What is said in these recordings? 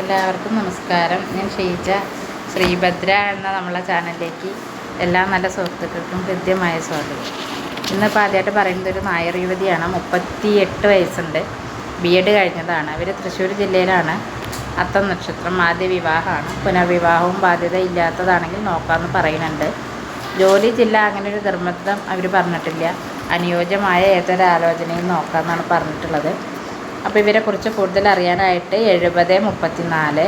എല്ലാവർക്കും നമസ്കാരം. ഞാൻ ഷീജ ശ്രീഭദ്ര എന്ന നമ്മളെ ചാനലിലേക്ക് എല്ലാ നല്ല സുഹൃത്തുക്കൾക്കും ഹൃദ്യമായ സ്വാഗതം. ഇന്നിപ്പോൾ ആദ്യമായിട്ട് പറയുന്നത് ഒരു നായർ യുവതിയാണ്. മുപ്പത്തി എട്ട് വയസ്സുണ്ട്. ബി എഡ് കഴിഞ്ഞതാണ്. അവർ തൃശ്ശൂർ ജില്ലയിലാണ്. അത്തം നക്ഷത്രം ആദ്യ വിവാഹമാണ്. പുനർവിവാഹവും ബാധ്യത ഇല്ലാത്തതാണെങ്കിൽ നോക്കാമെന്ന് പറയുന്നുണ്ട്. ജോലി ജില്ല അങ്ങനെ ഒരു നിർബന്ധം അവർ പറഞ്ഞിട്ടില്ല. അനുയോജ്യമായ ഏതൊരാലോചനയും നോക്കാമെന്നാണ് പറഞ്ഞിട്ടുള്ളത്. അപ്പോൾ ഇവരെക്കുറിച്ച് കൂടുതൽ അറിയാനായിട്ട് എഴുപത് മുപ്പത്തിനാല്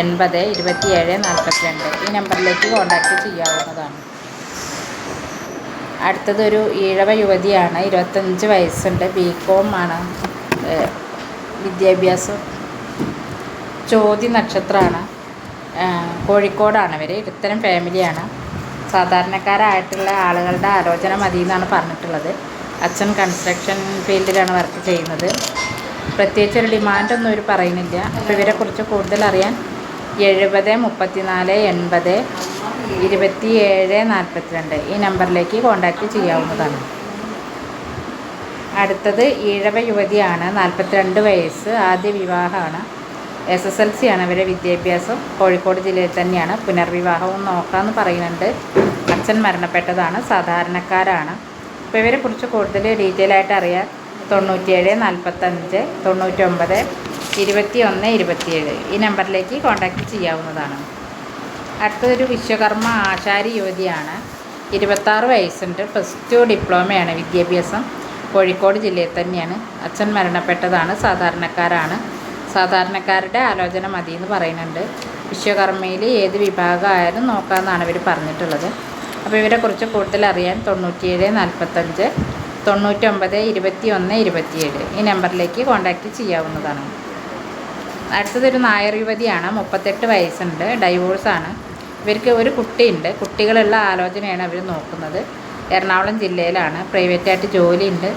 എൺപത് ഇരുപത്തിയേഴ് നാൽപ്പത്തിരണ്ട് ഈ നമ്പറിലേക്ക് കോൺടാക്റ്റ് ചെയ്യാവുന്നതാണ്. അടുത്തതൊരു ഈഴവ യുവതിയാണ് ഇരുപത്തഞ്ച് വയസ്സുണ്ട് ബി കോം ആണ് വിദ്യാഭ്യാസം ചോതി നക്ഷത്രമാണ് കോഴിക്കോടാണ് ഇവർ ഇത്തരം ഫാമിലിയാണ്. സാധാരണക്കാരായിട്ടുള്ള ആളുകളുടെ ആലോചന മതി എന്നാണ് പറഞ്ഞിട്ടുള്ളത്. അച്ഛൻ കൺസ്ട്രക്ഷൻ ഫീൽഡിലാണ് വർക്ക് ചെയ്യുന്നത്. പ്രത്യേകിച്ച് ഒരു ഡിമാൻഡൊന്നും ഇവർ പറയുന്നില്ല. അപ്പോൾ ഇവരെക്കുറിച്ച് കൂടുതൽ അറിയാൻ എഴുപത് മുപ്പത്തിനാല് എൺപത് ഇരുപത്തി ഏഴ് നാൽപ്പത്തിരണ്ട് ഈ നമ്പറിലേക്ക് കോൺടാക്റ്റ് ചെയ്യാവുന്നതാണ്. അടുത്തത് ഈഴവ യുവതിയാണ്. നാൽപ്പത്തിരണ്ട് വയസ്സ്. ആദ്യ വിവാഹമാണ്. എസ് എസ് എൽ സി ആണ് അവരുടെ വിദ്യാഭ്യാസം. കോഴിക്കോട് ജില്ലയിൽ തന്നെയാണ്. പുനർവിവാഹവും നോക്കാമെന്ന് പറയുന്നുണ്ട്. അച്ഛൻ മരണപ്പെട്ടതാണ്. സാധാരണക്കാരാണ്. അപ്പോൾ ഇവരെക്കുറിച്ച് കൂടുതൽ ഡീറ്റെയിൽ ആയിട്ട് അറിയാൻ തൊണ്ണൂറ്റിയേഴ് നാൽപ്പത്തഞ്ച് തൊണ്ണൂറ്റൊമ്പത് ഇരുപത്തി ഒന്ന് ഇരുപത്തിയേഴ്. ഈ നമ്പറിലേക്ക് കോൺടാക്റ്റ് ചെയ്യാവുന്നതാണ്. അടുത്തൊരു വിശ്വകർമ്മ ആശാരി യുവതിയാണ്. ഇരുപത്താറ് വയസ്സുണ്ട്. പ്ലസ് ടു ഡിപ്ലോമയാണ്. വിദ്യാഭ്യാസം കോഴിക്കോട് ജില്ലയിൽ തന്നെയാണ്. അച്ഛൻ മരണപ്പെട്ടതാണ്. സാധാരണക്കാരാണ്. സാധാരണക്കാരുടെ ആലോചന മതി എന്ന് പറയുന്നുണ്ട്. വിശ്വകർമ്മയിൽ ഏത് വിഭാഗമായാലും നോക്കാമെന്നാണ് ഇവർ പറഞ്ഞിട്ടുള്ളത്. അപ്പോൾ ഇവരെക്കുറിച്ച് കൂടുതൽ അറിയാൻ തൊണ്ണൂറ്റിയേഴ് നാൽപ്പത്തഞ്ച് തൊണ്ണൂറ്റൊമ്പത് ഇരുപത്തി ഒന്ന് ഇരുപത്തിയേഴ്. ഈ നമ്പറിലേക്ക് കോൺടാക്റ്റ് ചെയ്യാവുന്നതാണ്. അടുത്തതൊരു നായർ യുവതിയാണ് മുപ്പത്തെട്ട് വയസ്സുണ്ട് ഡൈവോഴ്സാണ്. ഇവർക്ക് ഒരു കുട്ടിയുണ്ട്. കുട്ടികളുള്ള ആലോചനയാണ് അവർ നോക്കുന്നത്. എറണാകുളം ജില്ലയിലാണ്. പ്രൈവറ്റായിട്ട് ജോലിയുണ്ട്.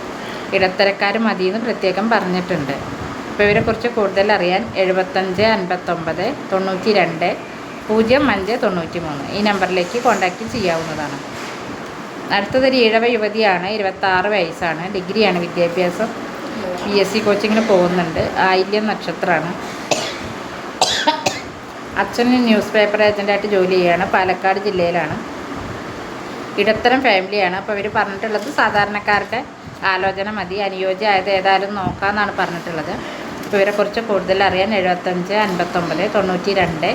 ഇടത്തരക്കാർ മതിയെന്ന് പ്രത്യേകം പറഞ്ഞിട്ടുണ്ട്. അപ്പോൾ ഇവരെക്കുറിച്ച് കൂടുതൽ അറിയാൻ എഴുപത്തഞ്ച് അൻപത്തൊമ്പത് തൊണ്ണൂറ്റി രണ്ട് പൂജ്യം അഞ്ച് തൊണ്ണൂറ്റി മൂന്ന് ഈ നമ്പറിലേക്ക് കോൺടാക്റ്റ് ചെയ്യാവുന്നതാണ്. അടുത്തതൊരു ഇഴവ യുവതിയാണ് ഇരുപത്താറ് വയസ്സാണ്. ഡിഗ്രിയാണ് വിദ്യാഭ്യാസം. പി എസ് സി കോച്ചിങ്ങിന് പോകുന്നുണ്ട്. ആയില്യം നക്ഷത്രമാണ്. അച്ഛൻ ന്യൂസ് പേപ്പർ ഏജന്റായിട്ട് ജോലി ചെയ്യുകയാണ്. പാലക്കാട് ജില്ലയിലാണ്. ഇടത്തരം ഫാമിലിയാണ് അപ്പോൾ ഇവർ പറഞ്ഞിട്ടുള്ളത് സാധാരണക്കാരുടെ ആലോചന മതി. അനുയോജ്യമായത് ഏതായാലും നോക്കാമെന്നാണ് പറഞ്ഞിട്ടുള്ളത്. അപ്പോൾ ഇവരെക്കുറിച്ച് കൂടുതൽ അറിയാൻ എഴുപത്തഞ്ച് അൻപത്തൊമ്പത് തൊണ്ണൂറ്റി രണ്ട്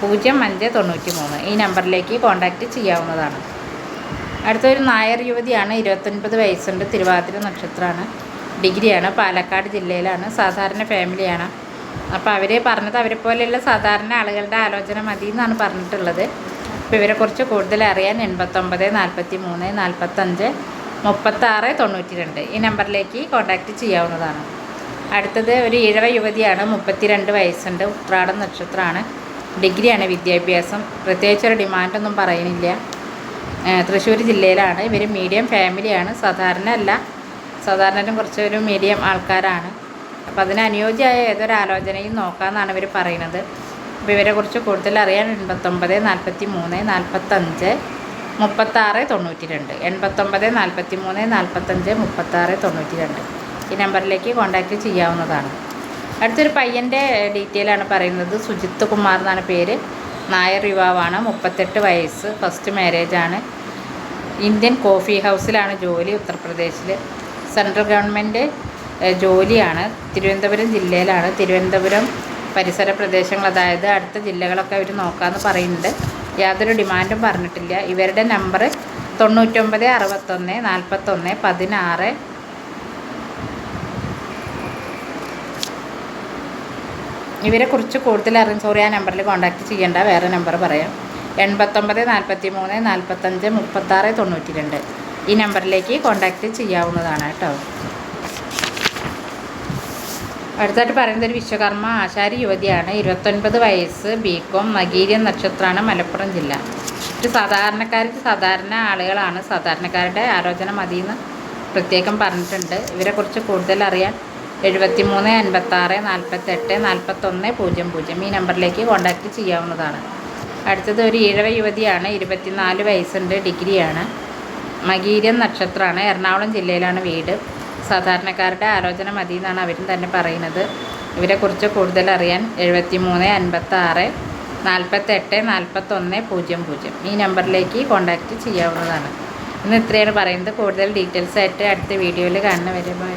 പൂജ്യം അഞ്ച് തൊണ്ണൂറ്റി മൂന്ന് ഈ നമ്പറിലേക്ക് കോൺടാക്റ്റ് ചെയ്യാവുന്നതാണ്. അടുത്തൊരു നായർ യുവതിയാണ് ഇരുപത്തൊൻപത് വയസ്സുണ്ട് തിരുവാതിര നക്ഷത്രമാണ്. ഡിഗ്രിയാണ് പാലക്കാട് ജില്ലയിലാണ് സാധാരണ ഫാമിലിയാണ്. അപ്പോൾ അവർ പറഞ്ഞത് അവരെ പോലെയുള്ള സാധാരണ ആളുകളുടെ ആലോചന മതി എന്നാണ് പറഞ്ഞിട്ടുള്ളത്. അപ്പോൾ ഇവരെക്കുറിച്ച് കൂടുതൽ അറിയാൻ എൺപത്തൊമ്പത് നാൽപ്പത്തി മൂന്ന് നാൽപ്പത്തഞ്ച് മുപ്പത്താറ് തൊണ്ണൂറ്റി രണ്ട് ഈ നമ്പറിലേക്ക് കോൺടാക്റ്റ് ചെയ്യാവുന്നതാണ്. അടുത്തത് ഒരു ഇഴവ യുവതിയാണ് മുപ്പത്തിരണ്ട് വയസ്സുണ്ട് ഉത്രാടം നക്ഷത്രമാണ്. ഡിഗ്രിയാണ് വിദ്യാഭ്യാസം. പ്രത്യേകിച്ച് ഒരു ഡിമാൻഡൊന്നും പറയുന്നില്ല തൃശ്ശൂർ ജില്ലയിലാണ്. ഇവർ മീഡിയം ഫാമിലിയാണ് സാധാരണ അല്ല സാധാരണ കുറച്ച് ഒരു മീഡിയം ആൾക്കാരാണ്. അപ്പോൾ അതിന് അനുയോജ്യമായ ഏതൊരു ആലോചനയും നോക്കാമെന്നാണ് ഇവർ പറയുന്നത്. അപ്പോൾ ഇവരെക്കുറിച്ച് കൂടുതൽ അറിയാൻ എൺപത്തൊമ്പത് നാൽപ്പത്തി മൂന്ന് നാൽപ്പത്തഞ്ച് മുപ്പത്താറ് തൊണ്ണൂറ്റി രണ്ട് എൺപത്തൊമ്പത് നാൽപ്പത്തി മൂന്ന് നാൽപ്പത്തഞ്ച് മുപ്പത്താറ് തൊണ്ണൂറ്റി രണ്ട് ഈ നമ്പറിലേക്ക് കോൺടാക്റ്റ് ചെയ്യാവുന്നതാണ്. അടുത്തൊരു പയ്യന്റെ ഡീറ്റെയിലാണ് പറയുന്നത്. സുജിത്ത് കുമാർ എന്നാണ് പേര്. നായർ യുവാവാണ്. മുപ്പത്തെട്ട് വയസ്സ് ഫസ്റ്റ് മാരേജാണ് ഇന്ത്യൻ കോഫി ഹൗസിലാണ് ജോലി. ഉത്തർപ്രദേശിൽ സെൻട്രൽ ഗവൺമെന്റ് ജോലിയാണ്. തിരുവനന്തപുരം ജില്ലയിലാണ്. തിരുവനന്തപുരം പരിസര പ്രദേശങ്ങൾ അതായത് അടുത്ത ജില്ലകളൊക്കെ അവർ നോക്കാമെന്ന് പറയുന്നുണ്ട്. യാതൊരു ഡിമാൻഡും പറഞ്ഞിട്ടില്ല. ഇവരുടെ നമ്പർ തൊണ്ണൂറ്റൊമ്പത് അറുപത്തൊന്ന് നാൽപ്പത്തൊന്ന് പതിനാറ് ഇവരെക്കുറിച്ച് കൂടുതൽ അറിയാൻ സോറി ആ നമ്പറിൽ കോൺടാക്റ്റ് ചെയ്യേണ്ട വേറെ നമ്പർ പറയാം. എൺപത്തൊമ്പത് നാൽപ്പത്തി മൂന്ന് നാൽപ്പത്തഞ്ച് മുപ്പത്താറ് തൊണ്ണൂറ്റി രണ്ട് ഈ നമ്പറിലേക്ക് കോൺടാക്റ്റ് ചെയ്യാവുന്നതാണ് കേട്ടോ. അടുത്തായിട്ട് പറയുന്നത് ഒരു വിശ്വകർമ്മ ആശാരി യുവതിയാണ്. ഇരുപത്തൊൻപത് വയസ്സ് ബി കോം നഗീര്യൻ നക്ഷത്രമാണ് മലപ്പുറം ജില്ല. ഒരു സാധാരണക്കാർക്ക് സാധാരണ ആളുകളാണ്. സാധാരണക്കാരുടെ ആലോചന മതിയെന്ന് പ്രത്യേകം പറഞ്ഞിട്ടുണ്ട്. ഇവരെക്കുറിച്ച് കൂടുതൽ അറിയാൻ എഴുപത്തി മൂന്ന് അൻപത്താറ് നാൽപ്പത്തെട്ട് നാൽപ്പത്തൊന്ന് പൂജ്യം പൂജ്യം ഈ നമ്പറിലേക്ക് കോൺടാക്റ്റ് ചെയ്യാവുന്നതാണ്. അടുത്തത് ഒരു ഈഴവ യുവതിയാണ് ഇരുപത്തിനാല് വയസ്സുണ്ട് ഡിഗ്രിയാണ്. മകീരം നക്ഷത്രമാണ് എറണാകുളം ജില്ലയിലാണ് വീട്. സാധാരണക്കാരുടെ ആലോചന മതി എന്നാണ് അവരും തന്നെ പറയുന്നത്. ഇവരെക്കുറിച്ച് കൂടുതൽ അറിയാൻ എഴുപത്തി മൂന്ന് അൻപത്തി ആറ് നാൽപ്പത്തെട്ട് നാൽപ്പത്തൊന്ന് പൂജ്യം പൂജ്യം ഈ നമ്പറിലേക്ക് കോൺടാക്റ്റ് ചെയ്യാവുന്നതാണ്. ഇന്ന് ഇത്രയാണ് പറയുന്നത്. കൂടുതൽ ഡീറ്റെയിൽസ് ആയിട്ട് അടുത്ത വീഡിയോയിൽ കാണുന്നവരെ ബൈ.